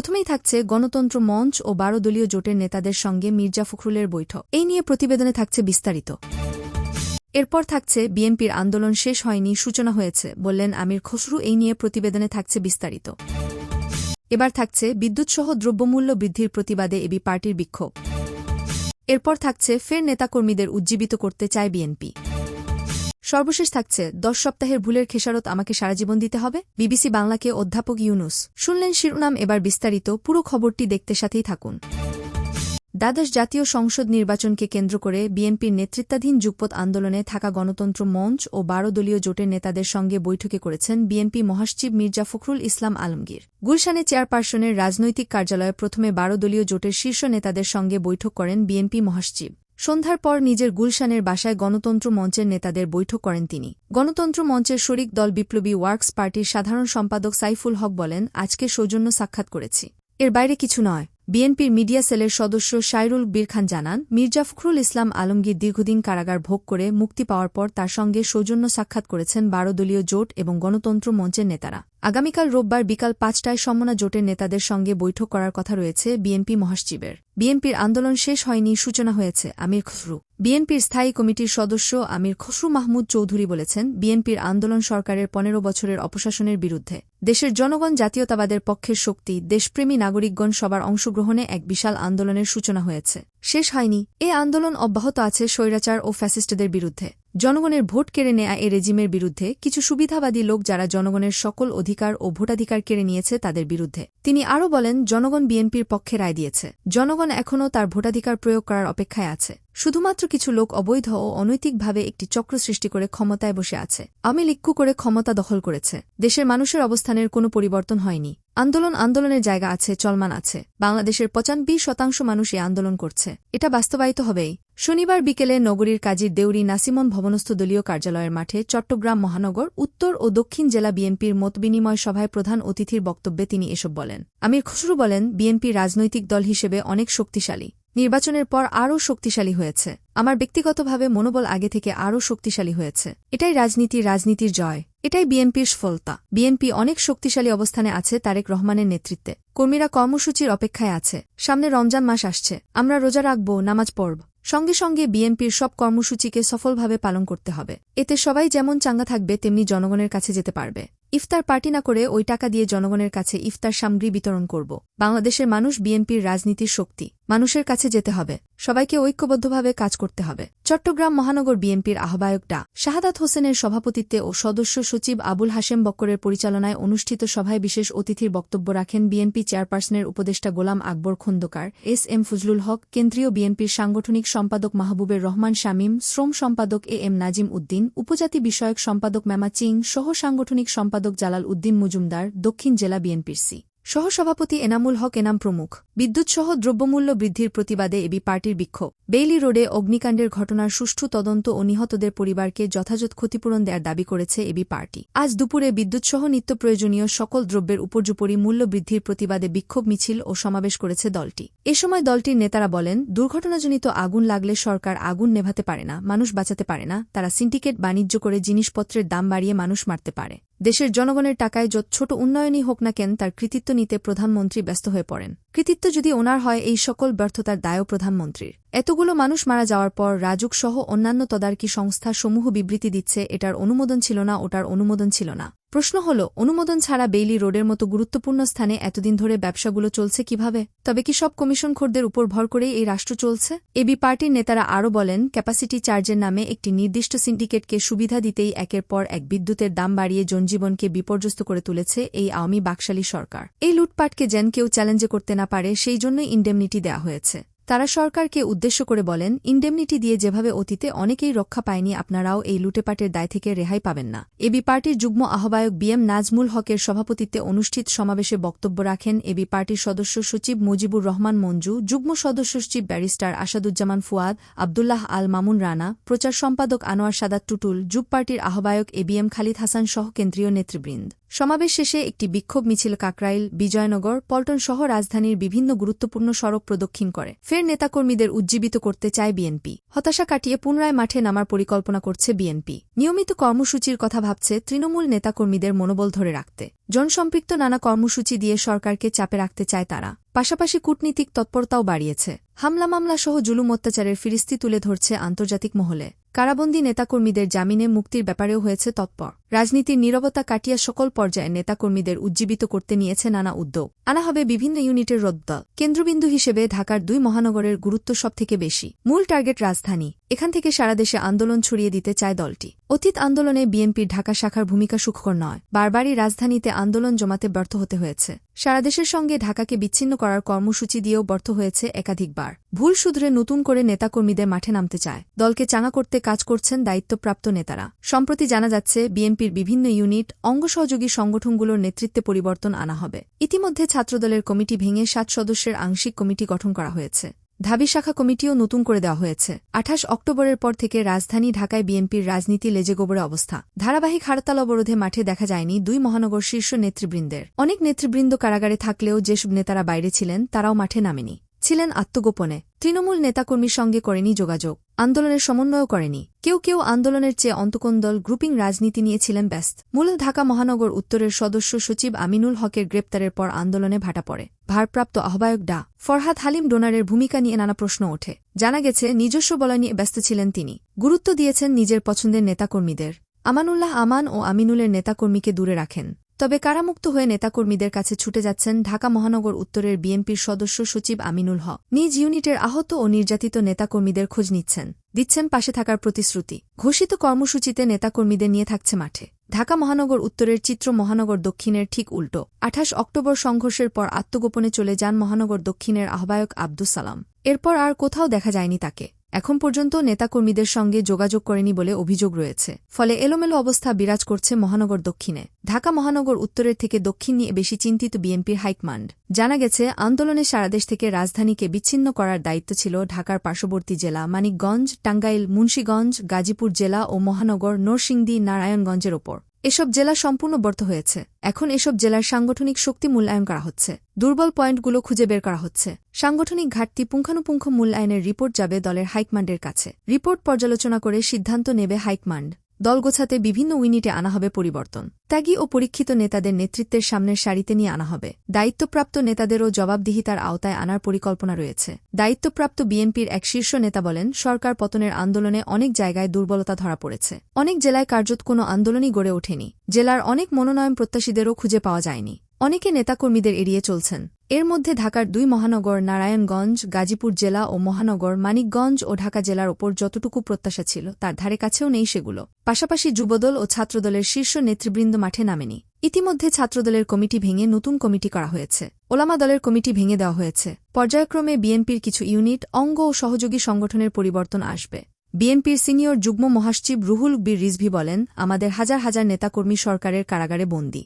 প্রথমেই থাকছে গণতন্ত্র মঞ্চ ও বারো দলীয় জোটের নেতাদের সঙ্গে মির্জা ফখরুলের বৈঠক। এই নিয়ে প্রতিবেদনে থাকছে বিস্তারিত। এরপর থাকছে বিএনপির আন্দোলন শেষ হয়নি, সূচনা হয়েছে, বললেন আমির খসরু। এই নিয়ে প্রতিবেদনে থাকছে বিস্তারিত। এবার থাকছে বিদ্যুৎসহ দ্রব্যমূল্য বৃদ্ধির প্রতিবাদে এবি পার্টির বিক্ষোভ। এরপর থাকছে ফের নেতাকর্মীদের উজ্জীবিত করতে চায় বিএনপি। সর্বশেষ থাকছে, দশ সপ্তাহের ভুলের খেসারত আমাকে সারাজীবন দিতে হবে, বিবিসি বাংলাকে অধ্যাপক ইউনুস। শুনলেন শিরোনাম এবার বিস্তারিত, পুরো খবরটি দেখতে সাথেই থাকুন। দ্বাদশ জাতীয় সংসদ নির্বাচনকে কেন্দ্র করে বিএনপির নেতৃত্বাধীন যুগপৎ আন্দোলনে থাকা গণতন্ত্র মঞ্চ ও বারো দলীয় জোটের নেতাদের সঙ্গে বৈঠকে করেছেন বিএনপি মহাসচিব মির্জা ফখরুল ইসলাম আলমগীর। গুলশানে চেয়ারপারসনের রাজনৈতিক কার্যালয়ে প্রথমে বারো দলীয় জোটের শীর্ষ নেতাদের সঙ্গে বৈঠক করেন বিএনপি মহাসচিব। সন্ধ্যার পর নিজের গুলশানের বাসায় গণতন্ত্র মঞ্চের নেতাদের বৈঠক করেন তিনি। গণতন্ত্র মঞ্চের শরিক দল বিপ্লবী ওয়ার্কস পার্টির সাধারণ সম্পাদক সাইফুল হক বলেন, আজকে সৌজন্য সাক্ষাৎ করেছি। এর বাইরে কিছু নয়। বিএনপির মিডিয়া সেলের সদস্য সাইরুল বীর খান জানান, মির্জা ফখরুল ইসলাম আলমগীর দীর্ঘদিন কারাগার ভোগ করে মুক্তি পাওয়ার পর তার সঙ্গে সৌজন্য সাক্ষাৎ করেছেন বারো দলীয় জোট এবং গণতন্ত্র মঞ্চের নেতারা। আগামীকাল রোববার বিকাল পাঁচটায় সমনা জোটের নেতাদের সঙ্গে বৈঠক করার কথা রয়েছে বিএনপি মহাসচিবের। বিএনপির আন্দোলন শেষ হয়নি সূচনা হয়েছে আমির খসরু। বিএনপির স্থায়ী কমিটির সদস্য আমির খসরু মাহমুদ চৌধুরী বলেছেন, বিএনপির আন্দোলন সরকারের পনেরো বছরের অপশাসনের বিরুদ্ধে। দেশের জনগণ জাতীয়তাবাদের পক্ষের শক্তি, দেশপ্রেমী নাগরিকগণ সবার অংশগ্রহণে এক বিশাল আন্দোলনের সূচনা হয়েছে। শেষ হয়নি। এ আন্দোলন অব্যাহত আছে স্বৈরাচার ও ফ্যাসিস্টদের বিরুদ্ধে। জনগণের ভোট কেড়ে নেয়া এ রেজিমের বিরুদ্ধে কিছু সুবিধাবাদী লোক যারা জনগণের সকল অধিকার ও ভোটাধিকার কেড়ে নিয়েছে তাদের বিরুদ্ধে। তিনি আরও বলেন, জনগণ বিএনপির পক্ষে রায় দিয়েছে। জনগণ এখনও তার ভোটাধিকার প্রয়োগ করার অপেক্ষায় আছে। শুধুমাত্র কিছু লোক অবৈধ ও অনৈতিকভাবে একটি চক্র সৃষ্টি করে ক্ষমতায় বসে আছে। আমি লিক্কু করে ক্ষমতা দখল করেছে। দেশের মানুষের অবস্থানের কোনো পরিবর্তন হয়নি। আন্দোলন আন্দোলনের জায়গা আছে, চলমান আছে। বাংলাদেশের পঁচানব্বই শতাংশ মানুষ এই আন্দোলন করছে। এটা বাস্তবায়িত হবেই। শনিবার বিকেলে নগরীর কাজীর দেউরি নাসিমন ভবনস্থ দলীয় কার্যালয়ের মাঠে চট্টগ্রাম মহানগর, উত্তর ও দক্ষিণ জেলা বিএনপির মতবিনিময় সভায় প্রধান অতিথির বক্তব্যে তিনি এসব বলেন। আমির খসরু বলেন, বিএনপি রাজনৈতিক দল হিসেবে অনেক শক্তিশালী। নির্বাচনের পর আরও শক্তিশালী হয়েছে। আমার ব্যক্তিগতভাবে মনোবল আগে থেকে আরও শক্তিশালী হয়েছে। এটাই রাজনীতি, রাজনীতির জয়। এটাই বিএনপির সফলতা। বিএনপি অনেক শক্তিশালী অবস্থানে আছে তারেক রহমানের নেতৃত্বে। কর্মীরা কর্মসূচির অপেক্ষায় আছে। সামনে রমজান মাস আসছে। আমরা রোজা রাখব, নামাজ পড়ব। সঙ্গে সঙ্গে বিএনপির সব কর্মসূচিকে সফলভাবে পালন করতে হবে। এতে সবাই যেমন চাঙ্গা থাকবে, তেমনি জনগণের কাছে যেতে পারবে। ইফতার পার্টি না করে ওই টাকা দিয়ে জনগণের কাছে ইফতার সামগ্রী বিতরণ করব। বাংলাদেশের মানুষ বিএনপির রাজনীতির শক্তি। মানুষের কাছে যেতে হবে। সবাইকে ঐক্যবদ্ধভাবে কাজ করতে হবে। চট্টগ্রাম মহানগর বিএনপির আহ্বায়ক ডা শাহাদাত হোসেনের সভাপতিত্বে ও সদস্য সচিব আবুল হাশেম বক্করের পরিচালনায় অনুষ্ঠিত সভায় বিশেষ অতিথির বক্তব্য রাখেন বিএনপি চেয়ারপারসনের উপদেষ্টা গোলাম আকবর খন্দকার, এস এম ফজলুল হক, কেন্দ্রীয় বিএনপির সাংগঠনিক সম্পাদক মাহবুবের রহমান শামীম, শ্রম সম্পাদক এ এম নাজিম উদ্দিন, উপজাতি বিষয়ক সম্পাদক মেমা চিং, সহ সাংগঠনিক সম্পাদক জালাল উদ্দিন মজুমদার, দক্ষিণ জেলা বিএনপির সি। সহসভাপতি এনামুল হক এনাম প্রমুখ। বিদ্যুৎসহ দ্রব্যমূল্য বৃদ্ধির প্রতিবাদে এবি পার্টির বিক্ষোভ। বেইলি রোডে অগ্নিকাণ্ডের ঘটনার সুষ্ঠু তদন্ত ও নিহতদের পরিবারকে যথাযথ ক্ষতিপূরণ দেওয়ার দাবি করেছে এবি পার্টি। আজ দুপুরে বিদ্যুৎসহ নিত্য প্রয়োজনীয় সকল দ্রব্যের উপর্যুপরি মূল্য বৃদ্ধির প্রতিবাদে বিক্ষোভ মিছিল ও সমাবেশ করেছে দলটি। এ সময় দলটির নেতারা বলেন, দুর্ঘটনাজনিত আগুন লাগলে সরকার আগুন নেভাতে পারে না, মানুষ বাঁচাতে পারে না, তারা সিন্ডিকেট বাণিজ্য করে জিনিসপত্রের দাম বাড়িয়ে মানুষ মারতে পারে। দেশের জনগণের টাকায় যত ছোট উন্নয়নই হোক না কেন তার কৃতিত্ব নিতে প্রধানমন্ত্রী ব্যস্ত হয়ে পড়েন। কৃতিত্ব যদি ওনার হয়, এই সকল ব্যর্থতার দায়ও প্রধানমন্ত্রীর। এতগুলো মানুষ মারা যাওয়ার পর রাজুক সহ অন্যান্য তদারকি সংস্থা সমূহ বিবৃতি দিচ্ছে, এটার অনুমোদন ছিল না, ওটার অনুমোদন ছিল না। প্রশ্ন হল, অনুমোদন ছাড়া বেইলি রোডের মতো গুরুত্বপূর্ণ স্থানে এতদিন ধরে ব্যবসাগুলো চলছে কীভাবে? তবে কি সব কমিশন খোরদের উপর ভর করেই এই রাষ্ট্র চলছে? এবি পার্টির নেতারা আরও বলেন, ক্যাপাসিটি চার্জের নামে একটি নির্দিষ্ট সিন্ডিকেটকে সুবিধা দিতেই একের পর এক বিদ্যুতের দাম বাড়িয়ে জনজীবনকে বিপর্যস্ত করে তুলেছে এই আওয়ামী বাকশালী সরকার। এই লুটপাটকে যেন কেউ চ্যালেঞ্জে করতে না পারে, সেই জন্যই ইন্ডেমনিটি দেওয়া হয়েছে। তারা সরকারকে উদ্দেশ্য করে বলেন, ইন্ডেমনিটি দিয়ে যেভাবে অতীতে অনেকেই রক্ষা পায়নি, আপনারাও এই লুটেপাটের দায় থেকে রেহাই পাবেন না। এবি পার্টির যুগ্ম আহ্বায়ক বিএম নাজমুল হকের সভাপতিত্বে অনুষ্ঠিত সমাবেশে বক্তব্য রাখেন এবি পার্টির সদস্য সচিব মুজিবুর রহমান মঞ্জু, যুগ্ম সদস্য সচিব ব্যারিস্টার আসাদুজ্জামান ফুয়াদ, আবদুল্লাহ আল মামুন রানা, প্রচার সম্পাদক আনোয়ার সাদাত টুটুল যুগ পার্টির আহ্বায়ক এবিএম খালিদ হাসান সহ কেন্দ্রীয় নেতৃবৃন্দ। সমাবেশ শেষে একটি বিক্ষোভ মিছিল কাকরাইল, বিজয়নগর, পল্টন সহ রাজধানীর বিভিন্ন গুরুত্বপূর্ণ সড়ক প্রদক্ষিণ করে। ফের নেতাকর্মীদের উজ্জীবিত করতে চায় বিএনপি। হতাশা কাটিয়ে পুনরায় মাঠে নামার পরিকল্পনা করছে বিএনপি। নিয়মিত কর্মসূচির কথা ভাবছে তৃণমূল নেতাকর্মীদের মনোবল ধরে রাখতে। জনসম্পৃক্ত নানা কর্মসূচি দিয়ে সরকারকে চাপে রাখতে চায় তারা। পাশাপাশি কূটনীতিক তৎপরতাও বাড়িয়েছে। হামলা মামলা সহ জুলুম অত্যাচারের ফিরিস্তি তুলে ধরছে আন্তর্জাতিক মহলে। কারাবন্দী নেতাকর্মীদের জামিনে মুক্তির ব্যাপারেও হয়েছে তৎপর। রাজনীতির নীরবতা কাটিয়া সকল পর্যায়ে নেতাকর্মীদের উজ্জীবিত করতে নিয়েছে নানা উদ্যোগ। আনা হবে বিভিন্ন ইউনিটের রদ্দল কেন্দ্রবিন্দু হিসেবে ঢাকার দুই মহানগরের গুরুত্ব সব থেকে বেশি। মূল টার্গেট রাজধানী। এখান থেকে সারা দেশে আন্দোলন ছড়িয়ে দিতে চায় দলটি। অতীত আন্দোলনে বিএনপির ঢাকা শাখার ভূমিকা সুখকর নয়। বারবারই রাজধানীতে আন্দোলন জমাতে ব্যর্থ হতে হয়েছে। সারা দেশের সঙ্গে ঢাকাকে বিচ্ছিন্ন করার কর্মসূচি দিয়েও ব্যর্থ হয়েছে একাধিকবার। ভুল শুধরে নতুন করে নেতাকর্মীদের মাঠে নামতে চায়। দলকে চাঙা করতে কাজ করছেন দায়িত্বপ্রাপ্ত নেতারা। সম্প্রতি জানা যাচ্ছে বিএনপির বিভিন্ন ইউনিট অঙ্গসহযোগী সংগঠনগুলোর নেতৃত্বে পরিবর্তন আনা হবে। ইতিমধ্যে ছাত্রদলের কমিটি ভেঙে সাত সদস্যের আংশিক কমিটি গঠন করা হয়েছে। ধাবি শাখা কমিটিও নতুন করে দেওয়া হয়েছে। আঠাশ অক্টোবরের পর থেকে রাজধানী ঢাকায় বিএনপির রাজনীতি লেজে গোবরে অবস্থা। ধারাবাহিক হরতাল অবরোধে মাঠে দেখা যায়নি দুই মহানগর শীর্ষ নেতৃবৃন্দের। অনেক নেতৃবৃন্দ কারাগারে থাকলেও যেসব নেতারা বাইরে ছিলেন, তারাও মাঠে নামেনি। ছিলেন আত্মগোপনে। তৃণমূল নেতাকর্মীর সঙ্গে করেনি যোগাযোগ। আন্দোলনের সমন্বয় করেনি। কেউ কেউ আন্দোলনের চেয়ে অন্তকোন্দল গ্রুপিং রাজনীতি নিয়েছিলেন ব্যস্ত। মূল ঢাকা মহানগর উত্তরের সদস্য সচিব আমিনুল হকের গ্রেপ্তারের পর আন্দোলনে ভাটা পড়ে। ভারপ্রাপ্ত আহ্বায়ক ডা. ফরহাদ হালিম ডোনারের ভূমিকা নিয়ে নানা প্রশ্ন ওঠে। জানা গেছে, নিজস্ব বলয় নিয়ে ব্যস্ত ছিলেন তিনি। গুরুত্ব দিয়েছেন নিজের পছন্দের নেতাকর্মীদের। আমানুল্লাহ আমান ও আমিনুলের নেতাকর্মীকে দূরে রাখেন। তবে কারামুক্ত হয়ে নেতাকর্মীদের কাছে ছুটে যাচ্ছেন ঢাকা মহানগর উত্তরের বিএনপির সদস্য সচিব আমিনুল হক। নিজ ইউনিটের আহত ও নির্যাতিত নেতাকর্মীদের খোঁজ নিচ্ছেন। দিচ্ছেন পাশে থাকার প্রতিশ্রুতি। ঘোষিত কর্মসূচিতে নেতাকর্মীদের নিয়ে থাকছে মাঠে। ঢাকা মহানগর উত্তরের চিত্র মহানগর দক্ষিণের ঠিক উল্টো। আঠাশ অক্টোবর সংঘর্ষের পর আত্মগোপনে চলে যান মহানগর দক্ষিণের আহ্বায়ক আব্দুস সালাম। এরপর আর কোথাও দেখা যায়নি তাকে। এখন পর্যন্ত নেতাকর্মীদের সঙ্গে যোগাযোগ করেনি বলে অভিযোগ রয়েছে। ফলে এলোমেলো অবস্থা বিরাজ করছে মহানগর দক্ষিণে। ঢাকা মহানগর উত্তরের থেকে দক্ষিণ নিয়ে বেশি চিন্তিত বিএনপির হাইকমান্ড। জানা গেছে আন্দোলনে সারা দেশ থেকে রাজধানীকে বিচ্ছিন্ন করার দায়িত্ব ছিল ঢাকার পার্শ্ববর্তী জেলা মানিকগঞ্জ, টাঙ্গাইল, মুন্সীগঞ্জ, গাজীপুর জেলা ও মহানগর নরসিংদী, নারায়ণগঞ্জের ওপর। এসব জেলা সম্পূর্ণ ব্যর্থ হয়েছে। এখন এসব জেলার সাংগঠনিক শক্তি মূল্যায়ন করা হচ্ছে। দুর্বল পয়েন্টগুলো খুঁজে বের করা হচ্ছে। সাংগঠনিক ঘাটতি পুঙ্খানুপুঙ্খ মূল্যায়নের রিপোর্ট যাবে দলের হাইকমান্ডের কাছে। রিপোর্ট পর্যালোচনা করে সিদ্ধান্ত নেবে হাইকমান্ড। দল গোছাতে বিভিন্ন ইউনিটে আনা হবে পরিবর্তন। ত্যাগী ও পরীক্ষিত নেতাদের নেতৃত্বের সামনের সারিতে নিয়ে আনা হবে। দায়িত্বপ্রাপ্ত নেতাদেরও জবাবদিহিতার আওতায় আনার পরিকল্পনা রয়েছে। দায়িত্বপ্রাপ্ত বিএনপির এক শীর্ষ নেতা বলেন, সরকার পতনের আন্দোলনে অনেক জায়গায় দুর্বলতা ধরা পড়েছে। অনেক জেলায় কার্যত কোনো আন্দোলনই গড়ে ওঠেনি। জেলার অনেক মনোনয়ন প্রত্যাশীদেরও খুঁজে পাওয়া যায়নি। অনেকে নেতাকর্মীদের এড়িয়ে চলছেন। এর মধ্যে ঢাকার দুই মহানগর নারায়ণগঞ্জ, গাজীপুর জেলা ও মহানগর মানিকগঞ্জ ও ঢাকা জেলার ওপর যতটুকু প্রত্যাশা ছিল, তার ধারে কাছেও নেই সেগুলো। পাশাপাশি যুবদল ও ছাত্রদলের শীর্ষ নেতৃবৃন্দ মাঠে নামেনি। ইতিমধ্যে ছাত্রদলের কমিটি ভেঙে নতুন কমিটি করা হয়েছে। ওলামা দলের কমিটি ভেঙে দেওয়া হয়েছে। পর্যায়ক্রমে বিএনপির কিছু ইউনিট, অঙ্গ ও সহযোগী সংগঠনের পরিবর্তন আসবে। বিএনপির সিনিয়র যুগ্ম মহাসচিব রুহুল বীর রিজভি বলেন, আমাদের হাজার হাজার নেতাকর্মী সরকারের কারাগারে বন্দী।